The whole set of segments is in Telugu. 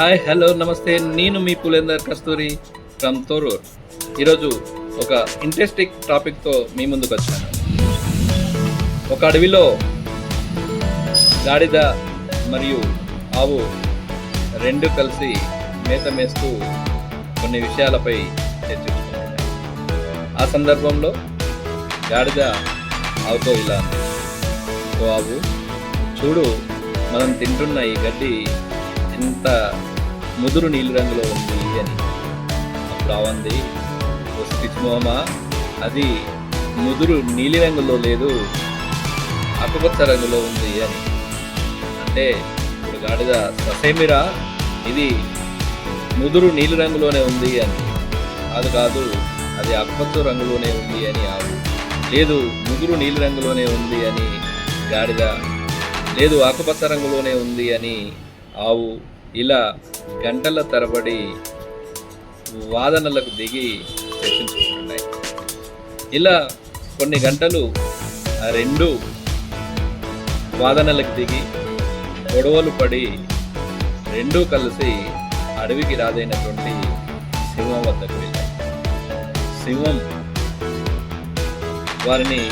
హాయ్ హలో నమస్తే. నేను మీ పులేందర్ కస్తూరి ఫ్రమ్ తోరూర్. ఈరోజు ఒక ఇంట్రెస్టింగ్ టాపిక్తో మీ ముందుకు వచ్చాను. ఒక అడవిలో గాడిద మరియు ఆవు రెండు కలిసి మేత మేస్తూ కొన్ని విషయాలపై చర్చించుకుంటున్నాయి. ఆ సందర్భంలో గాడిద ఆవుతో ఇలా "ఓ ఆవు చూడు మనం తింటున్న ఈ గడ్డి ఎంత ముదురు నీలి రంగులో ఉంది అని అప్పుడు అవంది "ఓ స్టిచ్ అది ముదురు నీలి రంగులో లేదు ఆకుపచ్చ రంగులో ఉంది అని. అంటే ఇప్పుడు గాడిద ససేమిరా ఇది ముదురు నీలి రంగులోనే ఉంది అని. కాదు కాదు అది ఆకుపచ్చ రంగులోనే ఉంది అని ఆవు. లేదు ముదురు నీలి రంగులోనే ఉంది అని. గాడిద లేదు ఆకుపచ్చ రంగులోనే ఉంది అని ఆవు ఇలా గంటల తరబడి వాదనలకు దిగి చర్చించుకుంటున్నాయి ఇలా కొన్ని గంటలు రెండు వాదనలకు దిగి గొడవలు పడి రెండూ కలిసి అడవికి రాదైనటువంటి సింహం వద్దకు వెళ్ళాయి. సింహం వారిని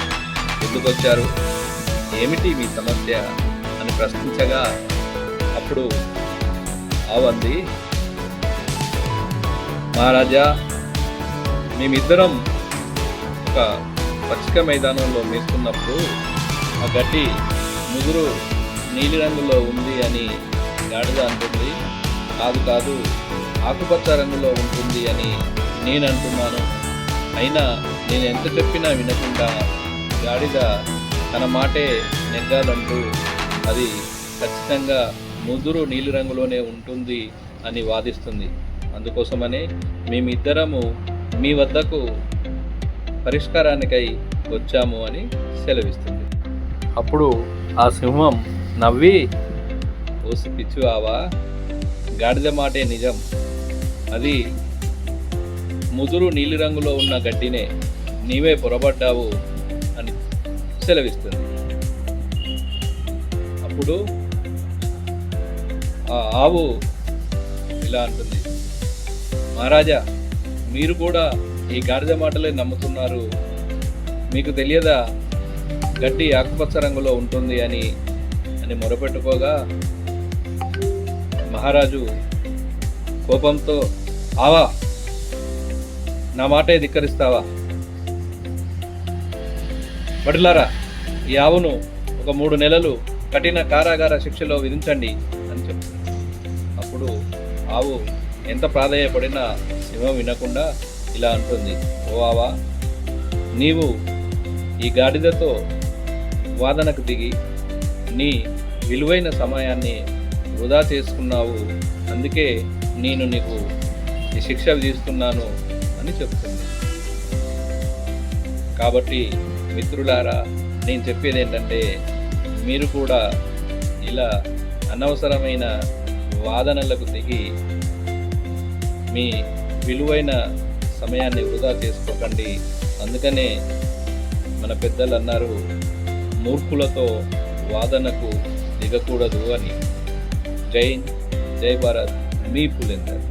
ఎందుకొచ్చారు? ఏమిటి మీ సమస్య? అని ప్రశ్నించగా అప్పుడు ఆవంది మహారాజా మేమిద్దరం ఒక పచ్చిక మైదానంలో మేస్తున్నప్పుడు ఆ గడ్డి ముదురు నీలిరంగులో ఉంది అని గాడిద అంటుంది. కాదు కాదు ఆకుపచ్చ రంగులో ఉంటుంది అని నేను అంటున్నాను. అయినా నేను ఎంత చెప్పినా వినకుండా గాడిద తన మాటే నెగ్గాలంటూ అది ఖచ్చితంగా ముదురు నీలి రంగులోనే ఉంటుంది అని వాదిస్తుంది. అందుకోసమనే మేమిద్దరము మీ వద్దకు పరిష్కారానికై వచ్చాము అని సెలవిస్తుంది. అప్పుడు ఆ సింహం నవ్వి ఓసి పిచ్చు ఆవా గాడిద మాటే నిజం. అది ముదురు నీలిరంగులో ఉన్న గడ్డినే నీవే పొరబడ్డావు అని సెలవిస్తుంది. అప్పుడు ఆ ఆవు ఇలా అంటుంది. మహారాజా మీరు కూడా ఈ గాడిద మాటలే నమ్ముతున్నారు. మీకు తెలియదా? గడ్డి ఆకుపచ్చ రంగులో ఉంటుంది అని అని మొరపెట్టుకోగా మహారాజు కోపంతో ఆవా నా మాటే ధిక్కరిస్తావా? బడులారా ఈ ఆవును ఒక మూడు నెలలు కఠిన కారాగార శిక్షలో విధించండి అని చెప్తుంది అప్పుడు ఆవు ఎంత ప్రాధాయపడినా సింహం వినకుండా ఇలా అంటుంది ఓ ఆవా నీవు ఈ గాడిదతో వాదనకు దిగి నీ విలువైన సమయాన్ని వృధా చేసుకున్నావు అందుకే నేను నీకు ఈ శిక్ష విధిస్తున్నాను అని చెప్తుంది. కాబట్టి మిత్రులారా నేను చెప్పేది ఏంటంటే మీరు కూడా ఇలా అనవసరమైన వాదనలకు దిగి మీ విలువైన సమయాన్ని వృధా చేసుకోకండి. అందుకనే మన పెద్దలు అన్నారు మూర్ఖులతో వాదనకు దిగకూడదు అని. జై జై భారత్ మీ పులిందర్.